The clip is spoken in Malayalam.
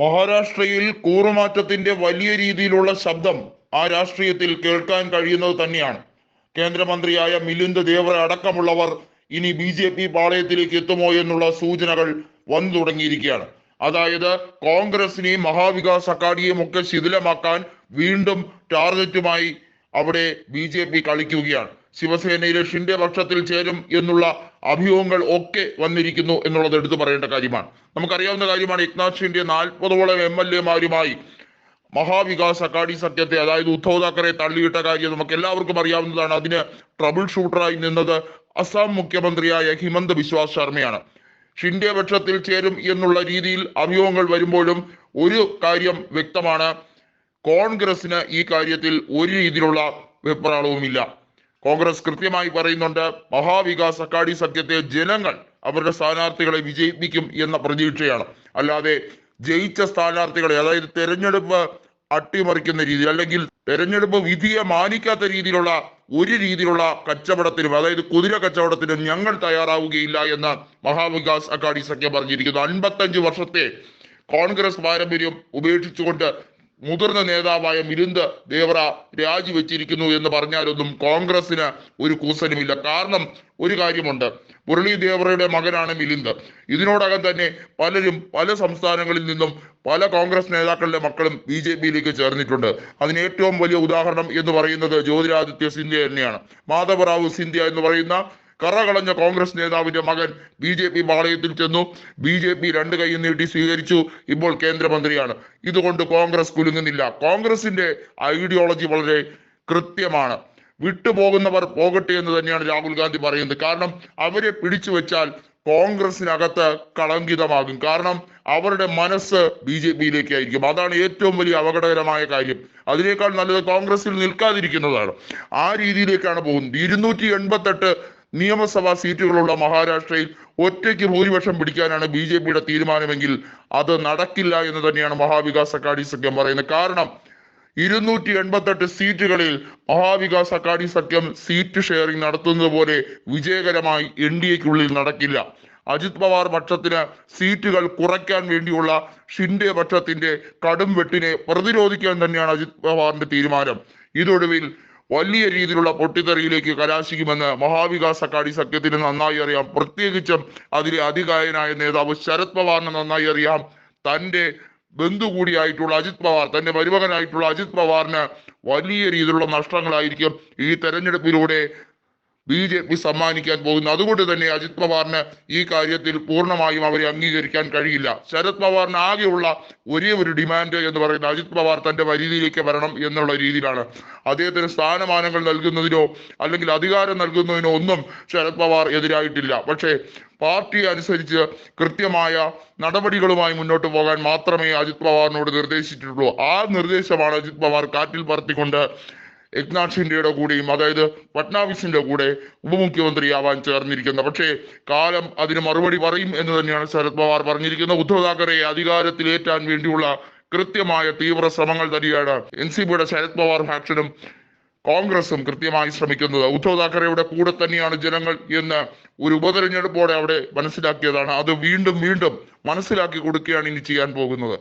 മഹാരാഷ്ട്രയിൽ കൂറുമാറ്റത്തിന്റെ വലിയ രീതിയിലുള്ള ശബ്ദം ആ രാഷ്ട്രീയത്തിൽ കേൾക്കാൻ കഴിയുന്നത് തന്നെയാണ്. കേന്ദ്രമന്ത്രിയായ മിലിന്ദ് ദേവറ അടക്കമുള്ളവർ ഇനി ബി ജെ പി പാളയത്തിലേക്ക് എത്തുമോ എന്നുള്ള സൂചനകൾ വന്നു തുടങ്ങിയിരിക്കുകയാണ്. അതായത് കോൺഗ്രസിനെയും മഹാവികാസ് അക്കാഡിയും ഒക്കെ ശിഥിലമാക്കാൻ വീണ്ടും ടാർഗറ്റുമായി അവിടെ ബി കളിക്കുകയാണ്. ശിവസേനയിലെ ഷിൻഡെ പക്ഷത്തിൽ ചേരും എന്നുള്ള അഭ്യൂഹങ്ങൾ ഒക്കെ വന്നിരിക്കുന്നു എന്നുള്ളത് എടുത്തു പറയേണ്ട കാര്യമാണ്. നമുക്കറിയാവുന്ന കാര്യമാണ് ഏക്നാഥ് ഷിൻഡെ നാൽപ്പതോളം എം എൽ എമാരുമായി മഹാവികാസ് അക്കാഡി സഖ്യത്തെ അതായത് ഉദ്ധവ് താക്കറെ തള്ളിയിട്ട കാര്യം നമുക്ക് എല്ലാവർക്കും അറിയാവുന്നതാണ്. അതിന് ട്രബിൾ ഷൂട്ടറായി നിന്നത് അസം മുഖ്യമന്ത്രിയായ ഹിമന്ത് ബിശ്വാസ് ശർമ്മയാണ്. ഷിൻഡെ പക്ഷത്തിൽ ചേരും എന്നുള്ള രീതിയിൽ അഭ്യൂഹങ്ങൾ വരുമ്പോഴും ഒരു കാര്യം വ്യക്തമാണ്. കോൺഗ്രസിന് ഈ കാര്യത്തിൽ ഒരു രീതിയിലുള്ള വെപ്രാളവുമില്ല. കോൺഗ്രസ് കൃത്യമായി പറയുന്നുണ്ട് മഹാവികാസ് അക്കാഡി സഖ്യത്തെ ജനങ്ങൾ അവരുടെ സ്ഥാനാർത്ഥികളെ വിജയിപ്പിക്കും എന്ന പ്രതീക്ഷയാണ്. അല്ലാതെ ജയിച്ച സ്ഥാനാർത്ഥികളെ അതായത് തെരഞ്ഞെടുപ്പ് അട്ടിമറിക്കുന്ന രീതി അല്ലെങ്കിൽ തെരഞ്ഞെടുപ്പ് വിധിയെ മാനിക്കാത്ത രീതിയിലുള്ള ഒരു രീതിയിലുള്ള കച്ചവടത്തിനും അതായത് കുതിര കച്ചവടത്തിനും ഞങ്ങൾ തയ്യാറാവുകയില്ല എന്ന് മഹാവികാസ് അക്കാഡി സഖ്യം പറഞ്ഞിരിക്കുന്നു. അൻപത്തഞ്ച് വർഷത്തെ കോൺഗ്രസ് പാരമ്പര്യം ഉപേക്ഷിച്ചുകൊണ്ട് മുതിർന്ന നേതാവായ മിലിന്ദ് ദേവറ രാജിവെച്ചിരിക്കുന്നു എന്ന് പറഞ്ഞാലൊന്നും കോൺഗ്രസിന് ഒരു കൂസലുമില്ല. കാരണം ഒരു കാര്യമുണ്ട്. മുരളി ദേവറയുടെ മകനാണ് മിലിന്ദ്. ഇതിനോടകം തന്നെ പലരും പല സംസ്ഥാനങ്ങളിൽ നിന്നും പല കോൺഗ്രസ് നേതാക്കളുടെ മക്കളും ബി ജെ പിയിലേക്ക് ചേർന്നിട്ടുണ്ട്. അതിന് ഏറ്റവും വലിയ ഉദാഹരണം എന്ന് പറയുന്നത് ജ്യോതിരാദിത്യ സിന്ധ്യ തന്നെയാണ്. മാധവറാവു സിന്ധ്യ എന്ന് പറയുന്ന കറകളഞ്ഞ കോൺഗ്രസ് നേതാവിന്റെ മകൻ ബി ജെ പി പാളയത്തിൽ ചെന്നു. ബി ജെ പി രണ്ട് കൈ നീട്ടി സ്വീകരിച്ചു. ഇപ്പോൾ കേന്ദ്രമന്ത്രിയാണ്. ഇതുകൊണ്ട് കോൺഗ്രസ് കുലുങ്ങുന്നില്ല. കോൺഗ്രസിന്റെ ഐഡിയോളജി വളരെ കൃത്യമാണ്. വിട്ടുപോകുന്നവർ പോകട്ടെ എന്ന് തന്നെയാണ് രാഹുൽ ഗാന്ധി പറയുന്നത്. കാരണം അവരെ പിടിച്ചു വെച്ചാൽ കോൺഗ്രസിനകത്ത് കളങ്കിതമാകും. കാരണം അവരുടെ മനസ്സ് ബി ജെ പിയിലേക്കായിരിക്കും അതാണ് ഏറ്റവും വലിയ അപകടകരമായ കാര്യം. അതിനേക്കാൾ നല്ലത് കോൺഗ്രസിൽ നിൽക്കാതിരിക്കുന്നതാണ്. ആ രീതിയിലേക്കാണ് പോകുന്നത്. ഇരുന്നൂറ്റി എൺപത്തെട്ട് നിയമസഭാ സീറ്റുകളുള്ള മഹാരാഷ്ട്രയിൽ ഒറ്റയ്ക്ക് ഭൂരിപക്ഷം പിടിക്കാനാണ് ബി ജെ പിയുടെ തീരുമാനമെങ്കിൽ അത് നടക്കില്ല എന്ന് തന്നെയാണ് മഹാവികാസ് അക്കാഡി സഖ്യം പറയുന്നത്. കാരണം ഇരുന്നൂറ്റി എൺപത്തെട്ട് സീറ്റുകളിൽ മഹാവികാസ് അക്കാഡി സഖ്യം സീറ്റ് ഷെയറിംഗ് നടത്തുന്നത് പോലെ വിജയകരമായി എൻ ഡി എക്കുള്ളിൽ നടക്കില്ല. അജിത് പവാർ പക്ഷത്തിന് സീറ്റുകൾ കുറയ്ക്കാൻ വേണ്ടിയുള്ള ഷിൻഡെ പക്ഷത്തിന്റെ കടും വെട്ടിനെ പ്രതിരോധിക്കാൻ തന്നെയാണ് അജിത് പവാറിന്റെ തീരുമാനം. ഇതൊടുവിൽ വലിയ രീതിയിലുള്ള പൊട്ടിത്തെറിയിലേക്ക് കലാശിക്കുമെന്ന് മഹാവികാസ് അക്കാഡി സഖ്യത്തിന് നന്നായി അറിയാം. പ്രത്യേകിച്ചും അതിലെ അധികായനായ നേതാവ് ശരത് പവാറിന് നന്നായി അറിയാം. തന്റെ ബന്ധു കൂടിയായിട്ടുള്ള അജിത് പവാർ തന്റെ മരുമകനായിട്ടുള്ള അജിത് പവാറിന് വലിയ രീതിയിലുള്ള നഷ്ടങ്ങളായിരിക്കും ഈ തെരഞ്ഞെടുപ്പിലൂടെ ബി ജെ പി സമ്മാനിക്കാൻ പോകുന്നു അതുകൊണ്ട് തന്നെ അജിത് പവാറിന് ഈ കാര്യത്തിൽ പൂർണമായും അവരെ അംഗീകരിക്കാൻ കഴിയില്ല. ശരത് പവാറിന് ആകെയുള്ള ഒരേ ഒരു ഡിമാൻഡ് എന്ന് പറയുന്നത് അജിത് പവാർ തന്റെ പരിധിയിലേക്ക് വരണം എന്നുള്ള രീതിയിലാണ്. അദ്ദേഹത്തിന് സ്ഥാനമാനങ്ങൾ നൽകുന്നതിനോ അല്ലെങ്കിൽ അധികാരം നൽകുന്നതിനോ ഒന്നും ശരത് പവാർ എതിരായിട്ടില്ല. പക്ഷേ പാർട്ടി അനുസരിച്ച് കൃത്യമായ നടപടികളുമായി മുന്നോട്ട് പോകാൻ മാത്രമേ അജിത് പവാറിനോട് നിർദ്ദേശിച്ചിട്ടുള്ളൂ. ആ നിർദ്ദേശമാണ് അജിത് പവാർ കാറ്റിൽ പറത്തിക്കൊണ്ട് ഷിൻഡെയുടെ കൂടെയും അതായത് ഫട്നാവിസിന്റെ കൂടെ ഉപമുഖ്യമന്ത്രിയാവാൻ ചേർന്നിരിക്കുന്നത് പക്ഷേ കാലം അതിന് മറുപടി പറയും എന്ന് തന്നെയാണ് ശരത് പവാർ പറഞ്ഞിരിക്കുന്നത്. ഉദ്ധവ് താക്കറെ അധികാരത്തിലേറ്റാൻ വേണ്ടിയുള്ള കൃത്യമായ തീവ്ര ശ്രമങ്ങൾ തന്നെയാണ് എൻ സി പിയുടെ ശരത് പവാർ ഫാക്ഷനും കോൺഗ്രസും കൃത്യമായി ശ്രമിക്കുന്നത്. ഉദ്ധവ് താക്കറെയുടെ കൂടെ തന്നെയാണ് ജനങ്ങൾ എന്ന് ഒരു ഉപതെരഞ്ഞെടുപ്പോടെ അവിടെ മനസ്സിലാക്കിയതാണ്. അത് വീണ്ടും വീണ്ടും മനസ്സിലാക്കി കൊടുക്കുകയാണ് ഇനി ചെയ്യാൻ പോകുന്നത്.